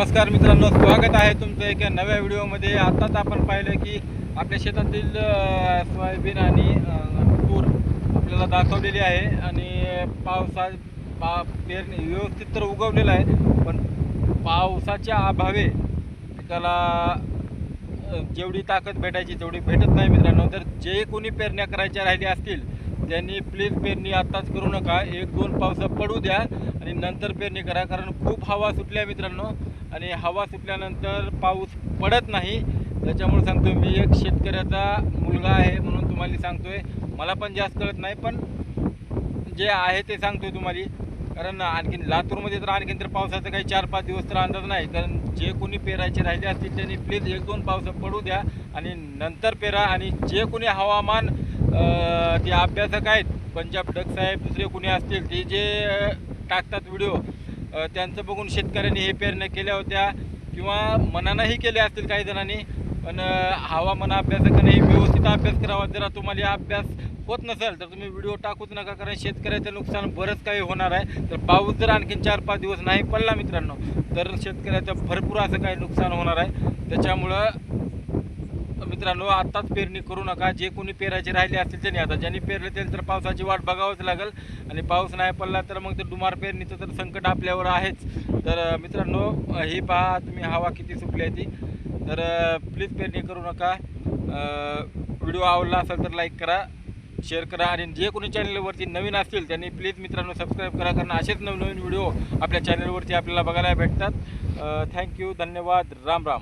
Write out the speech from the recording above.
नमस्कार मित्रांनो स्वागत आहे तुमचं एका नव्या व्हिडिओमध्ये. आत्ताच आपण पाहिलं की आपल्या शेतातील सोयाबीन आणि तूर आपल्याला दाखवलेली आहे आणि पावसा पा पेरणी व्यवस्थित तर उगवलेलं आहे पण पावसाच्या अभावे त्याला जेवढी ताकद भेटायची तेवढी भेटत नाही मित्रांनो. तर जे कोणी पेरण्या करायच्या राहिल्या असतील त्यांनी प्लीज पेरणी आत्ताच करू नका. एक दोन पावसा पडू द्या आणि नंतर पेरणी करा कारण खूप हवा सुटल्या मित्रांनो. आणि हवा सुटल्यानंतर पाऊस पडत नाही. त्याच्यामुळे सांगतो मी एक शेतकऱ्याचा मुलगा आहे म्हणून तुम्हाला सांगतोय. मला पण जास्त कळत नाही पण जे आहे ते सांगतोय तुम्हाला. कारण आणखीन लातूरमध्ये तर आणखीन तर पावसाचा काही चार पाच दिवस तर अंदाज नाही. कारण जे कोणी पेरायचे राहिले असतील त्यांनी प्लीज एक दोन पावस पडू द्या. आणि नंतर पेरा. आणि जे कोणी हवामान ते अभ्यासक आहेत पंजाब डग साहेब दुसरे कोणी असतील ते जे टाकतात व्हिडिओ त्यांचं बघून शेतकऱ्यांनी हे पेरण्या केल्या होत्या किंवा मनानंही केल्या असतील काही जणांनी पण हवामान अभ्यासकाने व्यवस्थित अभ्यास करावा. जरा तुम्हाला हा अभ्यास होत नसेल तर तुम्ही व्हिडिओ टाकूच नका कारण शेतकऱ्याचं नुकसान बरंच काही होणार आहे. तर पाऊस जर आणखीन चार पाच दिवस नाही पडला मित्रांनो तर शेतकऱ्याचं भरपूर असं काही नुकसान होणार आहे. त्याच्यामुळं मित्रांनो आत्ताच पेरणी करू नका. जे कोणी पेरायचे राहिले असतील त्यांनी आता ज्यांनी पेरले त्यांनी तर पावसाची वाट बघावंच लागेल. आणि पाऊस नाही पडला तर मग ते दुमार पेरणीचं तर संकट आपल्यावर आहेच. तर मित्रांनो हे पहा तुम्ही हवा किती सुटली आहे ती. तर प्लीज पेरणी करू नका. व्हिडिओ आवडला असेल तर लाईक करा शेअर करा आणि जे कोणी चॅनलवरती नवीन असतील त्यांनी प्लीज मित्रांनो सबस्क्राईब करा. कारण असेच नवनवीन व्हिडिओ आपल्या चॅनलवरती आपल्याला बघायला भेटतात. थँक्यू धन्यवाद राम राम.